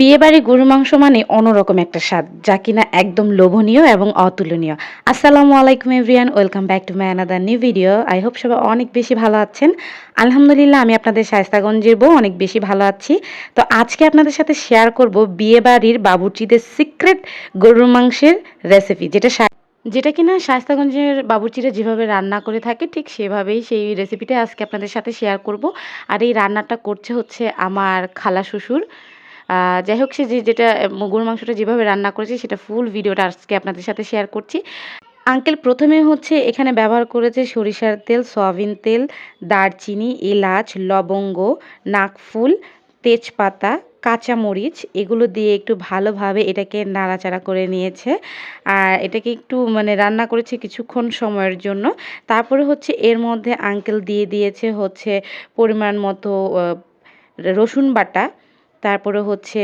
বিয়েবাড়ি গরু মাংস মানে অন্যরকম একটা স্বাদ, যা কিনা একদম লোভনীয় এবং অতুলনীয়। আসসালামু আলাইকুম everyone, welcome back to my another new video. I hope সবাই অনেক বেশি ভালো আছেন। আলহামদুলিল্লাহ, আমি আপনাদের শায়স্তাগঞ্জের বউ অনেক বেশি ভালো আছি। তো আজকে আপনাদের সাথে শেয়ার করব বিয়েবাড়ির বাবুর্চিদের সিক্রেট গরুর মাংসের রেসিপি যেটা যেটা কিনা শায়স্তাগঞ্জের বাবুর্চিরা যেভাবে রান্না করে থাকে, ঠিক সেভাবেই সেই রেসিপিটা আজকে আপনাদের সাথে শেয়ার করব। আর এই রান্নাটা করছে হচ্ছে আমার খালা শ্বশুর। যাই হোক, সে যেটা গরুর মাংসটা যেভাবে রান্না করেছে, সেটা ফুল ভিডিওটা আজকে আপনাদের সাথে শেয়ার করছি। আঙ্কেল প্রথমে হচ্ছে এখানে ব্যবহার করেছে সরিষার তেল, সয়াবিন তেল, দারচিনি, এলাচ, লবঙ্গ নাকফুল তেজপাতা, কাঁচামরিচ, এগুলো দিয়ে একটু ভালোভাবে এটাকে নাড়াচাড়া করে নিয়েছে। আর এটাকে একটু মানে রান্না করেছে কিছুক্ষণ সময়ের জন্য। তারপরে হচ্ছে এর মধ্যে আঙ্কেল দিয়ে দিয়েছে হচ্ছে পরিমাণ মতো রসুন বাটা। তারপরে হচ্ছে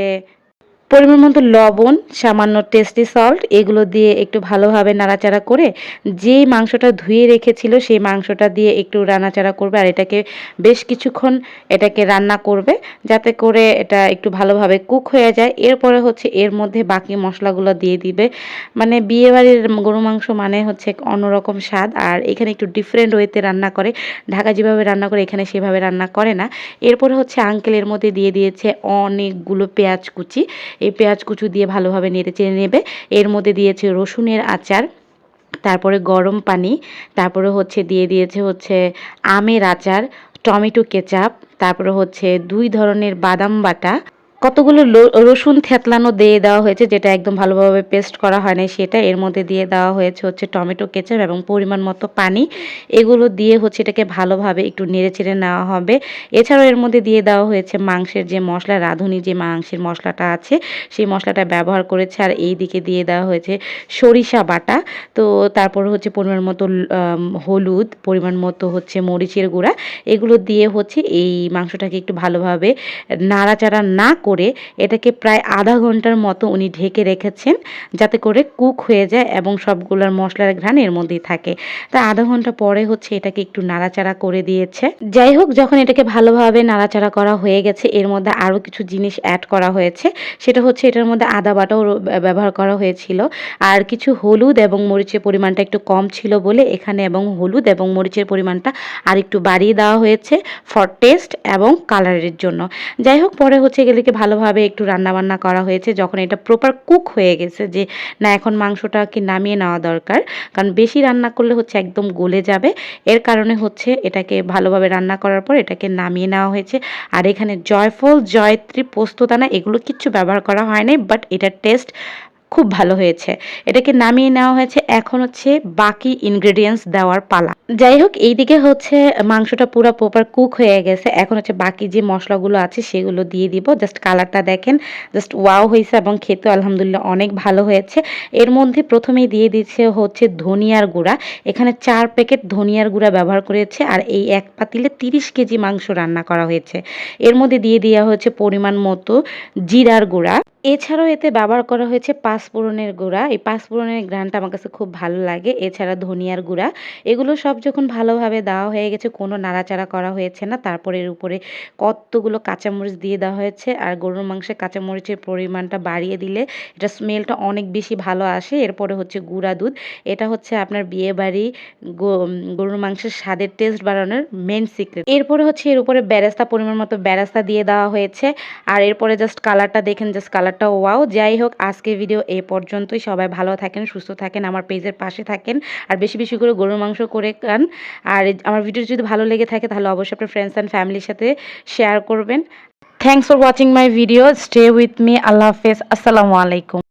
পরিমাণ মতো লবণ, সামান্য টেস্টি সল্ট এগুলো দিয়ে একটু ভালোভাবে নাড়াচাড়া করে যে মাংসটা ধুয়ে রেখেছিল সেই মাংসটা দিয়ে একটু নাড়াচাড়া করবে আর এটাকে বেশ কিছুক্ষণ এটাকে রান্না করবে যাতে করে এটা একটু ভালোভাবে কুক হয়ে যায়। এরপরে হচ্ছে এর মধ্যে বাকি মশলাগুলো দিয়ে দিবে। মানে বিয়েবাড়ির গরু মাংস মানে হচ্ছে অন্যরকম স্বাদ আর এখানে একটু ডিফারেন্ট ওয়েতে রান্না করে। ঢাকা যেভাবে রান্না করে এখানে সেভাবে রান্না করে না। এরপরে হচ্ছে আঙ্কেলের মধ্যে দিয়ে দিয়েছে অনেকগুলো পেঁয়াজ কুচি। এই পেঁয়াজ কুচু দিয়ে ভালোভাবে নেড়ে চেড়ে নেবে। এর মধ্যে দিয়েছে রসুনের আচার, তারপরে গরম পানি, তারপরে হচ্ছে দিয়ে দিয়েছে হচ্ছে আমের আচার, টমেটো কেচাপ, তারপরে হচ্ছে দুই ধরনের বাদাম বাটা কতগুলো রসুন থেতলানো দিয়ে দেওয়া হয়েছে, যেটা একদম ভালোভাবে পেস্ট করা হয় না সেটা। এর মধ্যে দিয়ে দেওয়া হয়েছে হচ্ছে টমেটো কেচাপ এবং পরিমাণ মতো পানি। এগুলো দিয়ে হচ্ছে এটাকে ভালোভাবে একটু নেড়ে চেড়ে নেওয়া হবে। এছাড়াও এর মধ্যে দিয়ে দেওয়া হয়েছে মাংসের যে মশলা, রাঁধুনি যে মাংসের মশলাটা আছে, সেই মশলাটা ব্যবহার করেছে। আর এই দিকে দিয়ে দেওয়া হয়েছে সরিষা বাটা। তো তারপর হচ্ছে পরিমাণ মতো হলুদ, পরিমাণ মতো হচ্ছে মরিচের গুঁড়া। এগুলো দিয়ে হচ্ছে এই মাংসটাকে একটু ভালোভাবে নাড়াচাড়া না করে এটাকে প্রায় আধা ঘণ্টার মতো উনি ঢেকে রেখেছেন যাতে করে কুক হয়ে যায় এবং সবগুলোর মশলার ঘ্রাণ এর মধ্যেই থাকে। তা আধা ঘণ্টা পরে হচ্ছে এটাকে একটু নাড়াচাড়া করে দিয়েছে। যাই হোক, যখন এটাকে ভালোভাবে নাড়াচাড়া করা হয়ে গেছে, এর মধ্যে আরও কিছু জিনিস অ্যাড করা হয়েছে। সেটা হচ্ছে এটার মধ্যে আদা বাটাও ব্যবহার করা হয়েছিল। আর কিছু হলুদ এবং মরিচের পরিমাণটা একটু কম ছিল বলে এখানে এবং হলুদ এবং মরিচের পরিমাণটা আর একটু বাড়িয়ে দেওয়া হয়েছে ফর টেস্ট এবং কালারের জন্য। যাই হোক, পরে হচ্ছে এগুলিকে ভালোভাবে একটু রান্নাবান্না করা হয়েছে, যখন এটা প্রপার কুক হয়ে গেছে যে, না, এখন মাংসটাকে নামিয়ে নেওয়া দরকার। কারণ বেশি রান্না করলে হচ্ছে একদম গলে যাবে। এর কারণে হচ্ছে এটাকে ভালোভাবে রান্না করার পর এটাকে নামিয়ে নেওয়া হয়েছে। আর এখানে জয়ফল, জয়ত্রী, পোস্তদানা এগুলো কিচ্ছু ব্যবহার করা হয়নি বাট এটার টেস্ট খুব ভালো হয়েছে। এটাকে নামিয়ে নেওয়া হয়েছে। এখন হচ্ছে বাকি ইনগ্রেডিয়েন্টস দেওয়ার পালা। যাই হোক এইদিকে হচ্ছে মাংসটা পুরো প্রপার কুক হয়ে গেছে। এখন হচ্ছে বাকি যে মশলাগুলো আছে সেগুলো দিয়ে দিব। জাস্ট কালারটা দেখেন। জাস্ট ওয়াও হয়েছে এবং খেতে আলহামদুলিল্লাহ অনেক ভালো হয়েছে। এর মধ্যে প্রথমেই দিয়ে দিচ্ছে হচ্ছে ধনিয়ার গুঁড়া। এখানে চার প্যাকেট ধনিয়ার গুঁড়া ব্যবহার করেছে আর এই এক পাতিলে তিরিশ কেজি মাংস রান্না করা হয়েছে। এর মধ্যে দিয়ে দেওয়া হয়েছে পরিমাণ মতো জিরার গুঁড়া। এছাড়াও এতে ব্যবহার করা হয়েছে পাঁচফোড়নের গুঁড়া, এই পাঁচফোড়নের ঘ্রাণটা আমার কাছে খুব ভালো লাগে। এছাড়া ধনিয়ার গুঁড়া, এগুলো সব যখন ভালোভাবে দেওয়া হয়ে গেছে, কোনো নাড়াচাড়া করা হয়েছে না। তারপরে এর উপরে কতগুলো কাঁচামরিচ দিয়ে দেওয়া হয়েছে। আর গরুর মাংসে কাঁচামরিচের পরিমাণটা বাড়িয়ে দিলে এটা স্মেলটা অনেক বেশি ভালো আসে। এরপরে হচ্ছে গুঁড়া দুধ। এটা হচ্ছে আপনার বিয়ে বাড়ি গরুর মাংসের স্বাদের টেস্ট বাড়ানোর মেন সিক্রেট এরপরে হচ্ছে এর উপরে বেরেস্তা পরিমাণ মতো বেরেস্তা দিয়ে দেওয়া হয়েছে। আর এরপরে জাস্ট কালারটা দেখেন জাস্ট কালারটা ওয়াও যাই হোক আজকে ভিডিও এই পর্যন্তই। সবাই ভালো থাকেন, সুস্থ থাকেন, আমার পেজের পাশে থাকেন, আর বেশি বেশি করে গরুর মাংস করে খান। আর আমার ভিডিও যদি ভালো লেগে থাকে তাহলে অবশ্যই আপনার ফ্রেন্ডস অ্যান্ড ফ্যামিলির সাথে শেয়ার করবেন। Thanks for watching my video stay with me আল্লাহ হাফেজ। আসসালামু আলাইকুম।